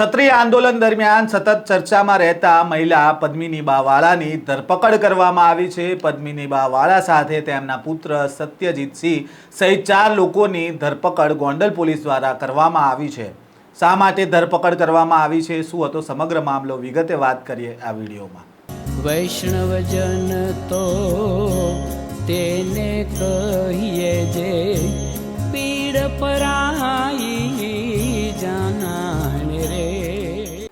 ક્ષત્રિય આંદોલન દરમિયાન સતત ચર્ચામાં રહેતા મહિલા પદ્મિની બાવાળાની ધરપકડ કરવામાં આવી છે. પદ્મિની બાવાળા સાથે તેમના પુત્ર સત્યજીતસિંહ સહિત ચાર લોકોની ધરપકડ ગોંડલ પોલીસ દ્વારા કરવામાં આવી છે. શા માટે ધરપકડ કરવામાં આવી છે? શું હતો સમગ્ર મામલો? વિગતે વાત કરીએ આ વિડીયોમાં. વૈષ્ણવજન તો તેને કહીએ જે પીડ પરાઈ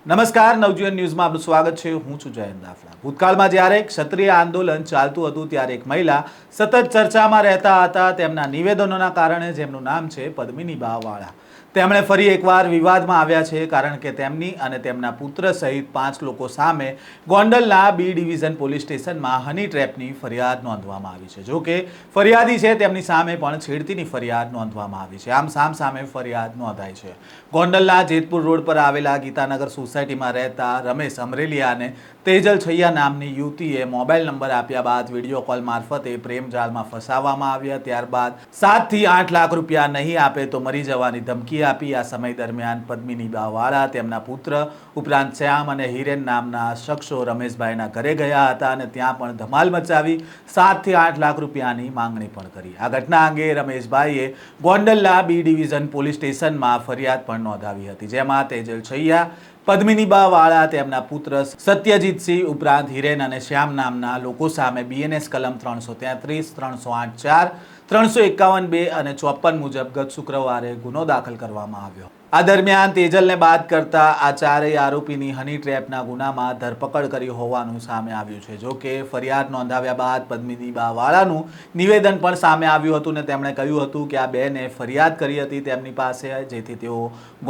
નમસ્કાર, નવજીવન ન્યૂઝમાં આપનું સ્વાગત છે. હું છું જયંત દાફલા. ભૂતકાળમાં જ્યારે ક્ષત્રિય આંદોલન ચાલતું હતું, ત્યારે એક મહિલા સતત ચર્ચામાં રહેતા હતા. તેમના નિવેદનોના કારણે જેમનું નામ છે પદ્મિની બાવાળા. તેમણે ફરી એકવાર વિવાદમાં આવ્યા છે કારણ કે તેમની અને તેમના પુત્ર સહિત પાંચ લોકો સામે ગોંડલના બી ડિવિઝન પોલીસ સ્ટેશનમાં હની ટ્રેપની ફરિયાદ નોંધવામાં આવી છે. જોકે ફરિયાદી છે તેમની સામે પણ છેડતીની ફરિયાદ નોંધવામાં આવી છે. આમ સામ સામે ફરિયાદ નોંધાઈ છે. ગોંડલના જેતપુર રોડ પર આવેલા ગીતાનગર સોસાયટીમાં રહેતા રમેશ અમરેલિયાને તેજલ છૈયા નામની યુવતીએ મોબાઈલ નંબર આપ્યા બાદ વીડિયો કોલ મારફતે પ્રેમ જાળમાં ફસાવવામાં આવ્યા. ત્યારબાદ સાતથી આઠ લાખ રૂપિયા નહીં આપે તો મરી જવાની ધમકી આપી આ સમય દરમિયાન પદ્મિની બાવાળા તેમના પુત્ર ઉપરાંત શ્યામ અને હિરેન નામના શખ્સો રમેશભાઈના ઘરે ગયા હતા અને ત્યાં પણ ધમાલ મચાવી સાતથી આઠ લાખ રૂપિયાની માંગણી પણ કરી. આ ઘટના અંગે રમેશભાઈએ ગોંડલના બી ડિવિઝન પોલીસ સ્ટેશનમાં ફરિયાદ પણ નોંધાવી હતી, જેમાં તેજલ છૈયા પદ્મિનીબા વાળા તેમના પુત્ર સત્યજીતસિંહ ઉપરાંત હિરેન અને શ્યામ નામના લોકો સામે બીએનએસ કલમ ત્રણસો તેત્રીસ, ત્રણસો આઠ ચાર, ત્રણસો એકાવન બે અને ચોપન મુજબ ગત શુક્રવારે ગુનો દાખલ કરવામાં આવ્યો. આ દરમિયાન તેજલને બાદ કરતા આ ચારેય આરોપીની હની ટ્રેપના ગુનામાં ધરપકડ કરી હોવાનું સામે આવ્યું છે. જો કે ફરિયાદ નોંધાવ્યા બાદ પદ્મિની વાળાનું નિવેદન પણ સામે આવ્યું હતું ને તેમણે કહ્યું હતું કે આ બેને ફરિયાદ કરી હતી તેમની પાસે, જેથી તેઓ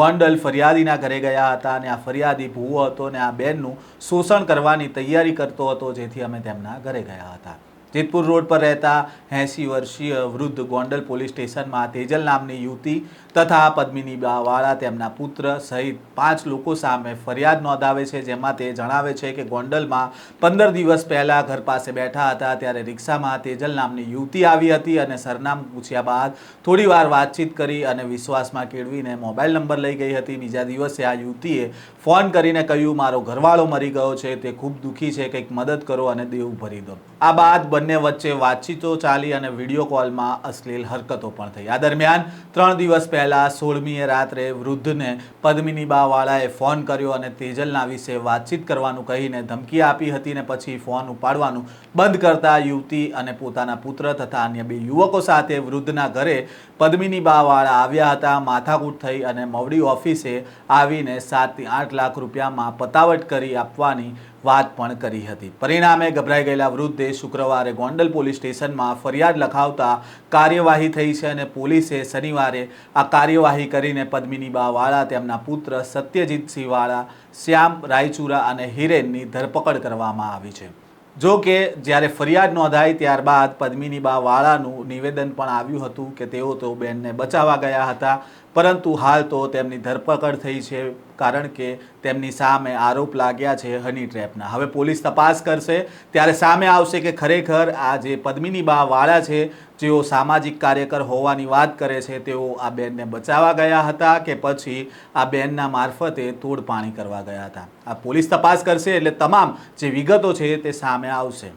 ગોંડલ ફરિયાદીના ઘરે ગયા હતા અને આ ફરિયાદી ભૂવો હતો અને આ બેનનું શોષણ કરવાની તૈયારી કરતો હતો, જેથી અમે તેમના ઘરે ગયા હતા. જેતપુર રોડ પર રહેતા એંસી વર્ષીય વૃદ્ધ ગોંડલ પોલીસ સ્ટેશનમાં તેજલ નામની યુવતી તથા પદ્મિની વાળા તેમના પુત્ર સહિત પાંચ લોકો સામે ફરિયાદ નોંધાવે છે, જેમાં તે જણાવે છે કે ગોંડલમાં પંદર દિવસ પહેલાં ઘર પાસે બેઠા હતા, ત્યારે રિક્ષામાં તેજલ નામની યુવતી આવી હતી અને સરનામ પૂછ્યા બાદ થોડીવાર વાતચીત કરી અને વિશ્વાસમાં કેળવીને મોબાઈલ નંબર લઈ ગઈ હતી. બીજા દિવસે આ યુવતીએ ફોન કરીને કહ્યું, મારો ઘરવાળો મરી ગયો છે, તે ખૂબ દુઃખી છે, કંઈક મદદ કરો અને દેવું ભરી દો. આ બાદ બંને વચ્ચે વાતચીતો ચાલી અને વીડિયો કોલમાં અશ્લીલ હરકતો પણ થઈ. આ દરમિયાન ત્રણ દિવસ પહેલાં સોળમીએ રાત્રે વૃદ્ધને પદ્મિની બાવાળાએ ફોન કર્યો અને તેજલના વિશે વાતચીત કરવાનું કહીને ધમકી આપી હતી ને પછી ફોન ઉપાડવાનું બંધ કરતા યુવતી અને પોતાના પુત્ર તથા અન્ય બે યુવકો સાથે વૃદ્ધના ઘરે પદ્મિની બાવાળા આવ્યા હતા, માથાકૂટ થઈ અને મવડી ઓફિસે આવીને સાતથી આઠ લાખ રૂપિયામાં પતાવટ કરી આપવાની વાત પણ કરી હતી. પરિણામે ગભરાઈ ગયેલા વૃદ્ધે શુક્રવારે ગોંડલ પોલીસ સ્ટેશનમાં ફરિયાદ લખાવતા કાર્યવાહી થઈ છે અને પોલીસે શનિવારે આ કાર્યવાહી કરીને પદ્મિની વાળા તેમના પુત્ર સત્યજીતસિંહ વાળા શ્યામ રાયચુરા અને હિરેનની ધરપકડ કરવામાં આવી છે. જો કે, જ્યારે ફરિયાદ નોંધાઈ ત્યારબાદ પદ્મિની વાળાનું નિવેદન પણ આવ્યું હતું કે તેઓ તો બેનને બચાવવા ગયા હતા પરંતુ હાલ તો તેમની ધરપકડ થઈ છે કારણ કે તેમની સામે આરોપ લાગ્યા છે હની ટ્રેપના. હવે પોલીસ તપાસ કરશે. ત્યારે સામે આવશે કે ખરેખર આ જે પદ્મિની બા વાળા છે, જેઓ સામાજિક કાર્યકર હોવાની વાત કરે છે, તેઓ આ બેનને બચાવવા ગયા હતા કે પછી આ બેનના મારફતે તોડપાણી કરવા ગયા હતા. આ પોલીસ તપાસ કરશે એટલે તમામ જે વિગતો છે તે સામે આવશે.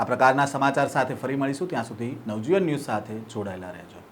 આ પ્રકારના સમાચાર સાથે ફરી મળીશું. ત્યાં સુધી નવજીવન ન્યૂઝ સાથે જોડાયેલા રહેજો.